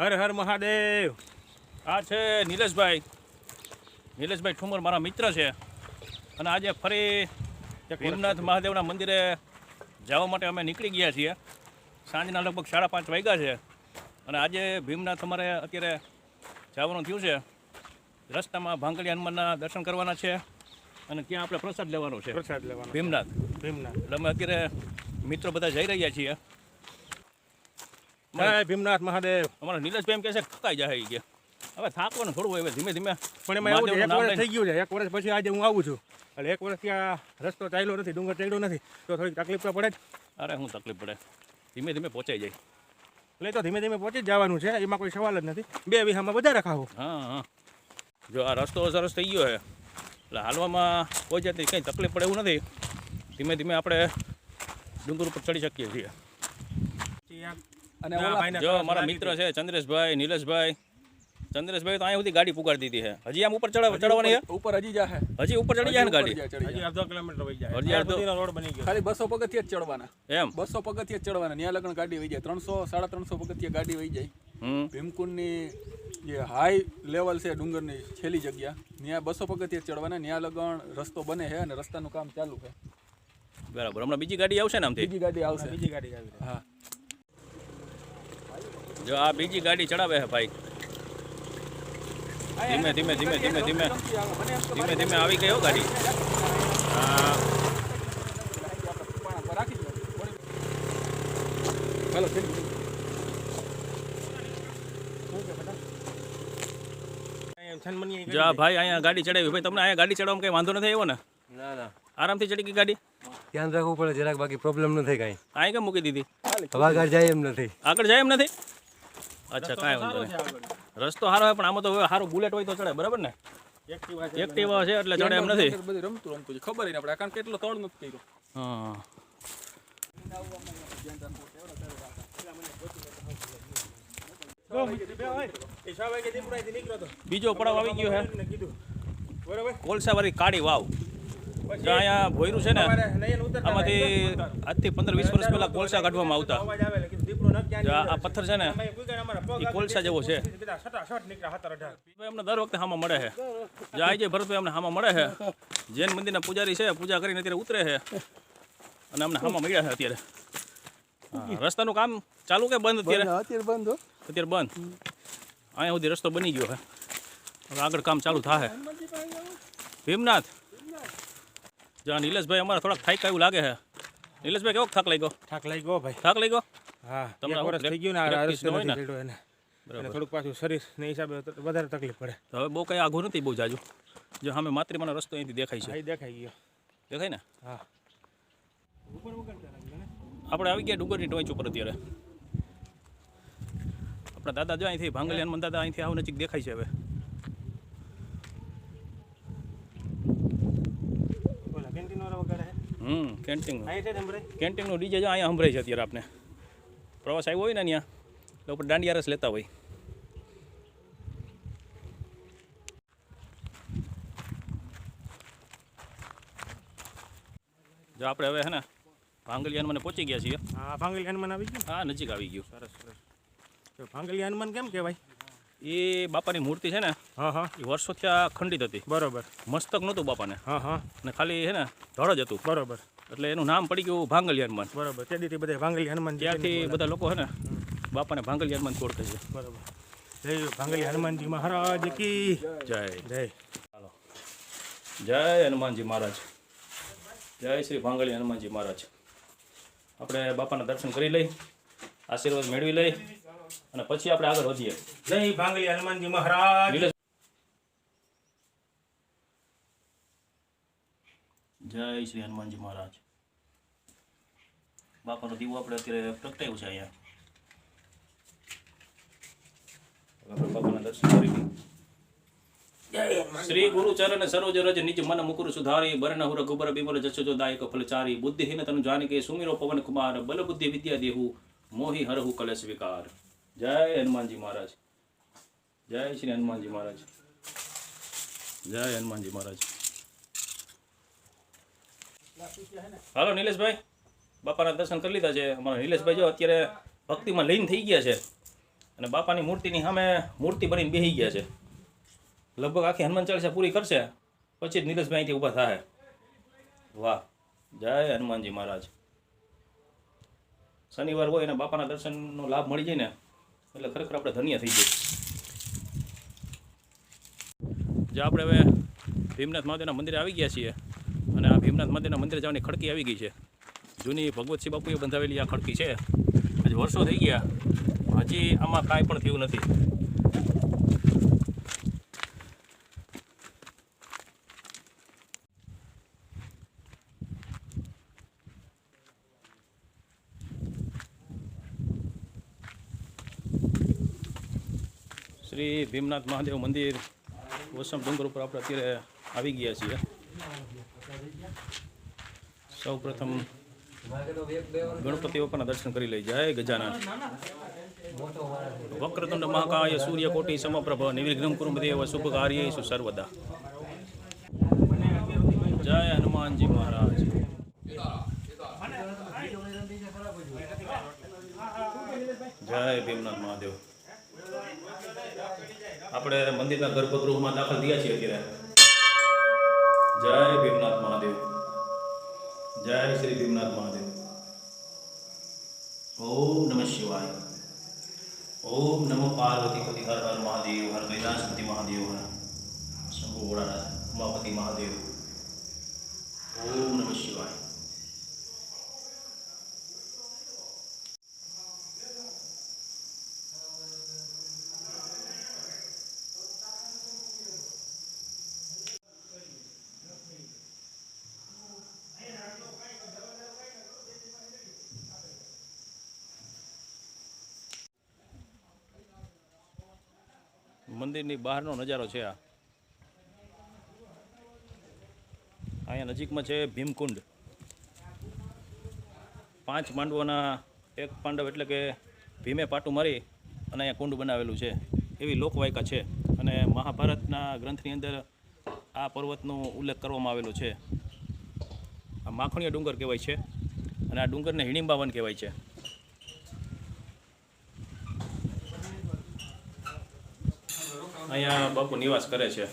હર હર મહાદેવ. આ છે નિલેશભાઈ. નિલેશભાઈ ઠુમર મારા મિત્ર છે. અને આજે ફરી ભીમનાથ મહાદેવના મંદિરે જવા માટે અમે નીકળી ગયા છીએ. સાંજના લગભગ સાડા પાંચ વાગ્યા છે. અને આજે ભીમનાથ અમારે અત્યારે જવાનું થયું છે. રસ્તામાં ભાંગલી હનુમાનના દર્શન કરવાના છે. અને ત્યાં આપણે પ્રસાદ લેવાનો છે. પ્રસાદ લેવાનો ભીમનાથ. ભીમનાથ. એટલે અમે અત્યારે મિત્રો બધા જઈ રહ્યા છીએ. જય ભીમનાથ મહાદેવ. અમારા નિલેશભાઈ એમ કહે છે ખકાઈ જાય કે. હવે થાકવાનું થોડું હોય હવે ધીમે ધીમે. પણ એમાં એવું એક વર્ષ થઈ ગયું છે. એક વર્ષ પછી આજે હું આવું છું. એટલે એક વર્ષથી આ રસ્તો ચાલ્યો નથી ડુંગર ચડ્યો નથી તો થોડીક તકલીફ તો પડે જ. અરે હું તકલીફ પડે. ધીમે ધીમે પહોંચાઈ જાય. એટલે તો ધીમે ધીમે પહોંચી જ જવાનું છે એમાં કોઈ સવાલ જ નથી. બે વીઘામાં વધારે ખાવું. હા હા. જો આ રસ્તો સરસ થઈ ગયો છે. એટલે હાલવામાં કોઈ જાતની કંઈ તકલીફ પડે એવું નથી. ધીમે ધીમે આપણે ડુંગર ઉપર ચડી શકીએ છીએ. અને જો મારા મિત્ર છે ચંદ્રેશભાઈ નિલેશભાઈ. ચંદ્રેશભાઈ તો અહીંયા સુધી ગાડી પુગાડી દીધી છે. હજી આમ ઉપર ચડાવ ચડવાની છે ઉપર હજી જાહે હજી ઉપર ચડી જાય ને ગાડી? હજી અડધો કિલોમીટર વહી જાય. હજી અડધો- રોડ બની ગયો. ખાલી બસો પગથિયે જ ચડવાના. એમ? બસો પગથિયે જ ચડવાના. ત્યાં લગન ગાડી વહી જાય. ત્રણસો સાડા ત્રણસો પગથિયા ગાડી વહી જાય. ભીમકુંડની જે હાઈ લેવલ છે ડુંગરની છેલ્લી જગ્યા ત્યાં બસો પગથિયે જ ચડવાના. ત્યાં લગન રસ્તો બને છે અને રસ્તાનું કામ ચાલુ છે. બરાબર. હમણાં બીજી ગાડી આવશે ને આમથી? બીજી ગાડી આવશે. બીજી ગાડી આવી હા. જો આ બીજી ગાડી ચડાવે છે ભાઈ. ધીમે ધીમે ધીમે ધીમે ધીમે ધીમે. ધીમે આવી. ગઈ હો ગાડી હા રાખી દો હાલો થઈ ગયું. અહીંયા છનમની જો આ ભાઈ અહીંયા ગાડી ચડાવી. ભાઈ તમને અહીંયા ગાડી ચડાવવામાં કંઈ વાંધો નથી આવ્યો ને? ના ના. આરામથી ચડી ગઈ ગાડી? ધ્યાન રાખવું પડે જરાક બાકી પ્રોબ્લેમ નથી કાંઈ. અહીં કેમ મૂકી દીધી? હવે આગળ જાય એમ નથી. આગળ જાય એમ નથી? અચ્છા કાંઈ વાંધો નહીં. રસ્તો સારો હોય પણ આમાં તો સારું બુલેટ હોય તો ચડે બરાબર ને? એક્ટિવા છે એટલે ચડે એમ નથી. બધું રમતું રમતું છે. ખબર આપણે કારણ કેટલો તળ નથી કર્યો. હા. બીજો પડાવ આવી ગયો ને કોલસાવાળી કાળી વાવ. જો અહીંયા ભોયરું છે ને આમાંથી આજથી પંદર વીસ વર્ષ પહેલા કોલસા કાઢવામાં આવતા. આ પથ્થર છે ને અમે કુઈકા અમારા પગ એ કોલસા જેવો છે. બધા સટા શોટ નીકળ્યા હાથર અઢાર ભાઈ અમને દર વખતે હામાં મળે છે. જે આજે ભરતભાઈ અમને હામાં મળે છે જૈન મંદિરના પૂજારી છે પૂજા કરીને અત્યારે ઉતરે છે. અને અમને હામાં મળ્યા છે અત્યારે. રસ્તાનું કામ ચાલુ કે બંધ અત્યારે? અત્યારે બંધ અત્યારે બંધ. અહીંયા સુધી રસ્તો બની ગયો છે. હવે આગળ કામ ચાલુ થાય ભીમનાથ. જ્યાં નિલેશભાઈ અમારે થોડાક થાય એવું લાગે છે. નિલેશભાઈ કેવો થાક લાગ્યો? થાક લઈ ગયો ભાઈ. થાક લાગ્યો? હા તમને વર્ષ થઈ ગયું ને આ રસ ને? નથી ચડ્યો એને અને થોડુંક પાછું શરીરને હિસાબે વધારે તકલીફ પડે. હવે બહુ કઈ આઘું નથી બહુ જાજુ. જો સામે માતૃમાનો રસ્તો અહીંથી દેખાય છે. ભાઈ દેખાઈ ગયો. દેખાય ને? હા. આપણે આવી ગયા ડુંગરની ટોચ ઉપર અત્યારે. આપણા દાદા જો અહીંથી ભાંગલી હનુમાન દાદા અહીંથી આવ નજીક દેખાય છે હવે. હમ છે કેન્ટીનનું ડીજે જો અહીંયા સંભળાય છે અત્યારે આપણે પ્રવાસ આવ્યો હોય ને ત્યાં એટલે ઉપર દાંડિયા રસ લેતા હોય. જો આપણે હવે હે ને ભાંગલિયાન હનુમાન પહોંચી ગયા છીએ. હા ભાંગલી હનુમાન આવી ગયું હા નજીક આવી ગયું. સરસ સરસ. ભાંગલી હનુમાન કેમ કહેવાય? એ બાપાની મૂર્તિ છે ને હા હા. એ વર્ષોથી આ ખંડિત હતી. બરોબર. મસ્તક નહોતું બાપાને. હા હા. અને ખાલી છે ને ધડ જ હતું. બરોબર. એટલે એનું નામ પડી ગયું ભાંગલી હનુમાન. બરોબર. ત્યાંથી બધા ભાંગલી હનુમાન ત્યાંથી બધા લોકો છે ને બાપાને ભાંગલી હનુમાન ઓળખે છે. બરોબર. જય ભાંગલી હનુમાનજી મહારાજ કી જય. જય. ચાલો જય હનુમાનજી મહારાજ. જય શ્રી ભાંગલી હનુમાનજી મહારાજ. આપણે બાપાના દર્શન કરી લઈ આશીર્વાદ મેળવી લઈ અને પછી આપણે આગળ વધીએ. જય ભાંગલી હનુમાનજી મહારાજ. જય શ્રી હનુમાનજી મહારાજ. બાપાનો દીવો આપણે અત્યારે પ્રગટાવ્યું છે અહીંયા. આપણે બાપાના દર્શન કરી શ્રી ગુરુ ચરણ સરોજ રજ નિજ મન મુકુર સુધારી બરણ હુર ગુબર બિમલ જસો જો દાયક ફલચારી બુદ્ધિહીન જાન જાનકે સુમિરો પવન કુમાર બલ બુદ્ધિ વિદ્યા દેહુ મોહી હરહુ કલશ વિકાર. જય હનુમાનજી મહારાજ. જય શ્રી હનુમાનજી મહારાજ. જય હનુમાનજી મહારાજ. હાલો નિલેશભાઈ, બાપાના દર્શન કરી લીધા છે. અમારા નિલેશભાઈ જો અત્યારે ભક્તિમાં લીન થઈ ગયા છે અને બાપાની મૂર્તિની સામે મૂર્તિ બનીને બેસી ગયા છે. લગભગ આખી હનુમાન ચાલીસા પૂરી કરશે, પછી જ નિલેશભાઈ અહીંથી ઊભા થાય વાહ, જય હનુમાનજી મહારાજ. શનિવાર હોય અને બાપાના દર્શનનો લાભ મળી જાય ને એટલે ખરેખર આપણે ધન્ય થઈ જઈએ. જે આપણે હવે ભીમનાથ મહાદેવના મંદિરે આવી ગયા છીએ અને આ ભીમનાથ મહાદેવના મંદિરે જવાની ખડકી આવી ગઈ છે. જૂની ભગવતસિંહ બાપુએ બંધાવેલી આ ખડકી છે. આજે વર્ષો થઈ ગયા. હજી આમાં કાંઈ પણ થયું નથી. શ્રી ભીમનાથ મહાદેવ મંદિર વસમ ડુંગર ઉપર આપણે અત્યારે આવી ગયા છીએ. સૌ પ્રથમ ગણપતિ બાપાના દર્શન કરી લઈ જય ગજાનન. વક્રતુંડ મહાકાય સૂર્યકોટી સમપ્રભ નિર્વિઘ્નમ કુરુમદેવ શુભ કાર્યેષુ સર્વદા. જય હનુમાનજી મહારાજ. જય ભીમનાથ મહાદેવ આપણે મંદિરના ગર્ભગૃહમાં દાખલ થયા છીએ અત્યારે. જય ભીમનાથ મહાદેવ. જય શ્રી ભીમનાથ મહાદેવ. ઓમ નમઃ શિવાય. ઓમ નમો પાર્વતી પતિ, હર હર મહાદેવ, હર કૈલાસપતિ મહાદેવ, હર શંભુ ભોળાનાથ ઉમાપતિ મહાદેવ. ઓમ નમઃ શિવાય. મંદિરની બહારનો નજારો છે આ. અહીંયા નજીકમાં છે ભીમકુંડ. પાંચ પાંડવોના એક પાંડવ એટલે કે ભીમે પાટું મારી અને અહીંયા કુંડ બનાવેલું છે. એવી લોકવાયકા છે અને મહાભારતના ગ્રંથની અંદર આ પર્વતનો ઉલ્લેખ કરવામાં આવેલો છે. આ માખણીય ડુંગર કહેવાય છે અને આ ડુંગરને હિણીંબા કહેવાય છે. અહીંયા બાપુ નિવાસ કરે છે.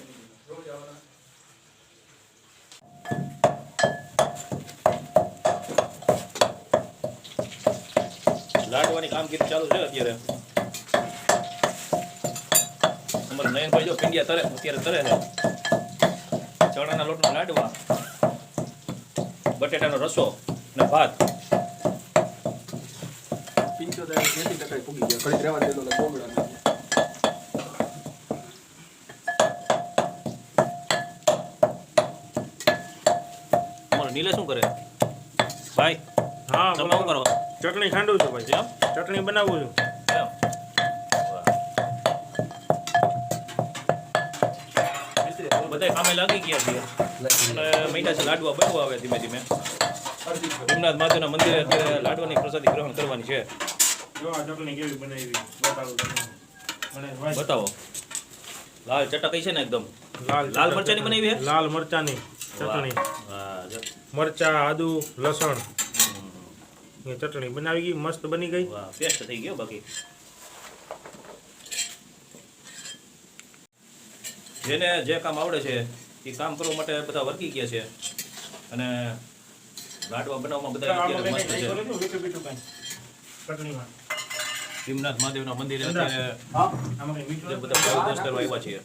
લાડવાની કામગીરી ચાલુ છે અત્યારે. અમારા નયનભાઈ જો પિંડિયા તરે, અત્યારે તરે છે. ચણાના લોટના લાડવા, બટેટાનો રસો ને ભાત. પંચોતેર પૂગી ગયા. ઘડીક રહેવા દેલો એટલે નીલે શું કરે? ભાઈ હા તમે શું કરો? ચટણી ખાંડું છું ભાઈ. એમ? ચટણી બનાવું છું. એમ? બધા કામે લાગી ગયા છીએ અને મહિના છે લાડવા બનવા આવે ધીમે ધીમે. ભીમનાથ મહાદેવના મંદિરે અત્યારે લાડવાની પ્રસાદી ગ્રહણ કરવાની છે. જો આ ચટણી કેવી બનાવી બતાવું તમને. બતાવો. લાલ ચટક છે ને એકદમ? લાલ લાલ મરચાની બનાવી હે? લાલ મરચાની. ચટણી. મરચા આદુ લસણ. ચટણી. બનાવી ગઈ મસ્ત બની ગઈ. પેસ્ટ થઈ ગયો બાકી. જેને જે કામ આવડે છે એ કામ કરવા માટે બધા વર્કી ગયા છે. અને લાડવા બનાવવામાં બધા અત્યારે મસ્ત છે. ભીમનાથ મહાદેવના મંદિરે અત્યારે? બધા ભાવ દોસ્ત કરવા આવ્યા છીએ.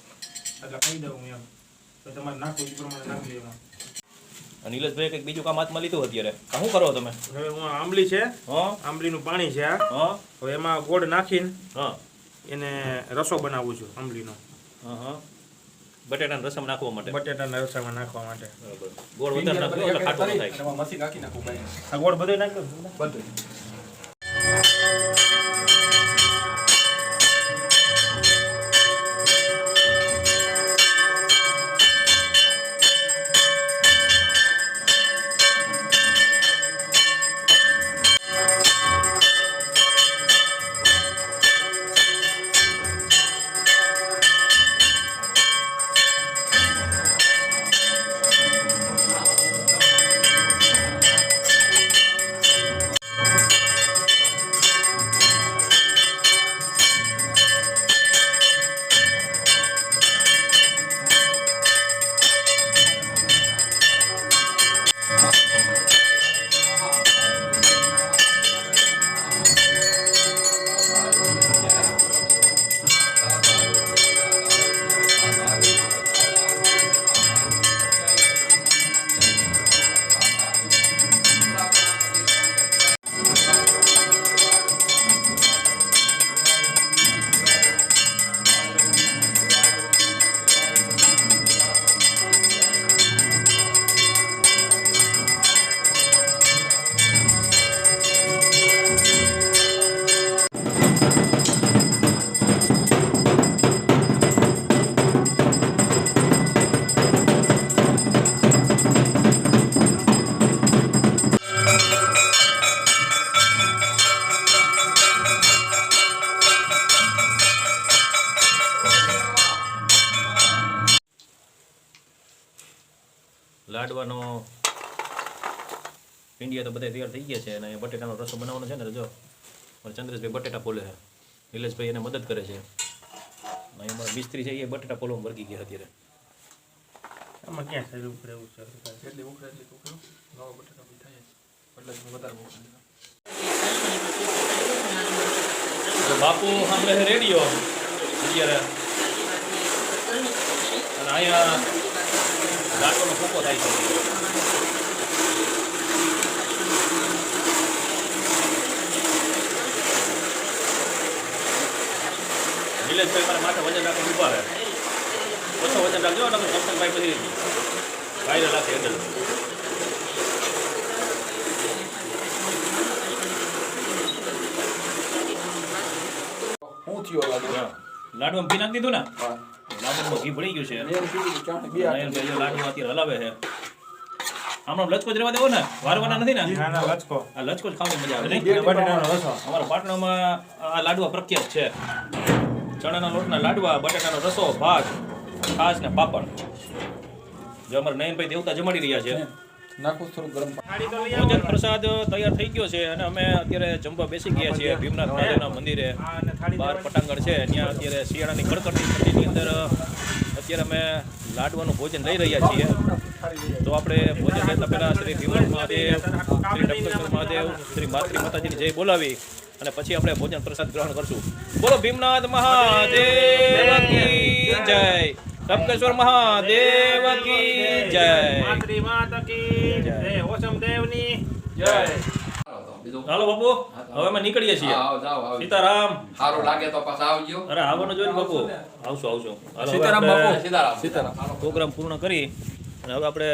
તો તમારે નાખવું એ પ્રમાણે નાખી દેવાનું કંઈક બીજું કામ હાથમાં લીધું અત્યારે. શું કરો તમે? હવે હું આંબલી છે હા? આંબલીનું પાણી છે આ. હા? હવે એમાં ગોળ નાખીને હા. એને રસો બનાવું છું આંબલીનો. હા હા. બટેટાના રસમ નાખવા માટે. બટેટાના રસામાં નાખવા માટે. ગોળ વધારે નાખવો એટલે ખાટું થાય. નાખી નાખું આ ગોળ બધું નાખ્યો? બધું. લાડવાનો પિંડિયા તો બધા તૈયાર થઈ ગયા છે અને બટેટાનો રસો બનાવવાનો છે ને જો મારા ચંદ્રેશભાઈ બટેટા પોલે છે. નિલેશભાઈ એને મદદ કરે છે. અને અહીંયા મિસ્ત્રી છે એ બટેટા પોલવામાં વર્ગી ગયા અત્યારે. આમાં ક્યાં સાહેબ ઉપર એવું છે? એટલી ઉખડે એટલી ઉખડો નવા બટાટા બી થાય એટલે જ વધારે ઉખડે તો બાપુ સાંભળે છે રેડિયો. અત્યારે. અને અહીંયા લાડવાનો ફૂકો થાય છે. નિલેશભાઈ મારા માથે વજન રાખીને ઊભા રહે. ઓછો વજન રાખજો ને સમસંગભાઈ પછી વાયરલ રાખે હેન્ડલ હું થયો લાગે લાડવામાં ઘી નાખી દીધું ને? હા ઘી ભળી ગયું છે. લાડુ અત્યારે હલાવે છે. આમનો લચકો જ રહેવા દેવો ને? વારવાના નથી ને? ના ના લચકો. આ લચકો જ ખાવાની મજા આવે. અમારા પાટણમાં આ લાડવા પ્રખ્યાત છે. ચણાના લોટના લાડવા બટાટાનો રસો ભાત છાશ ને પાપડ. જો અમારા નયનભાઈ દેવતા જમાડી રહ્યા છે. ભોજન પ્રસાદ તૈયાર થઈ ગયો છે અને અમે અત્યારે જમવા બેસી ગયા છીએ. ભીમનાથ મહાદેવના મંદિરે. બહાર પટાંગણ છે. ત્યાં અત્યારે શિયાળાની કડકડતી ઠંડીની અંદર અત્યારે અમે લાડવાનું ભોજન લઈ રહ્યા છીએ. તો આપણે ભોજન લેતા પહેલાં શ્રી ભીમનાથ મહાદેવ, શ્રી ડબકેશ્વર મહાદેવ, શ્રી માતૃ માતાજીની જય બોલાવી અને પછી આપણે ભોજન પ્રસાદ ગ્રહણ કરશું. બોલો ભીમનાથ મહાદેવ, જય. ડબકેશ્વર મહાદેવ કી જય. માતૃ માતા કી જય. ઓસમ દેવની જય. હાલો બાપુ હવે અમે નીકળીએ છીએ. સીતારામ. સારું લાગે તો પાછા આવજો. અરે આવવાનો જોઈને બાપુ. આવશું આવશું. સીતારામ બાપુ. સીતારામ. સીતારામ. પ્રોગ્રામ પૂર્ણ કરી અને હવે આપણે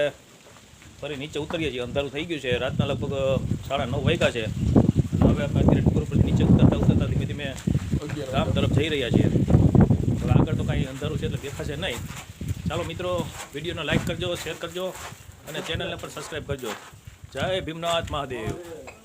ફરી નીચે ઉતરીએ છીએ. અંધારું થઈ ગયું છે. રાતના લગભગ સાડા નવ વાગ્યા છે. હવે આપણે અત્યારે ટૂર પર નીચે ઉતરતા ઉતરતા ધીમે ધીમે ગામ તરફ જઈ રહ્યા છીએ. આગળ તો કાંઈ અંધારું છે એટલે દેખાશે નહીં. ચાલો મિત્રો, વિડીયોને લાઈક કરજો, શેર કરજો અને ચેનલને પણ સબસ્ક્રાઈબ કરજો. જય ભીમનાથ મહાદેવ.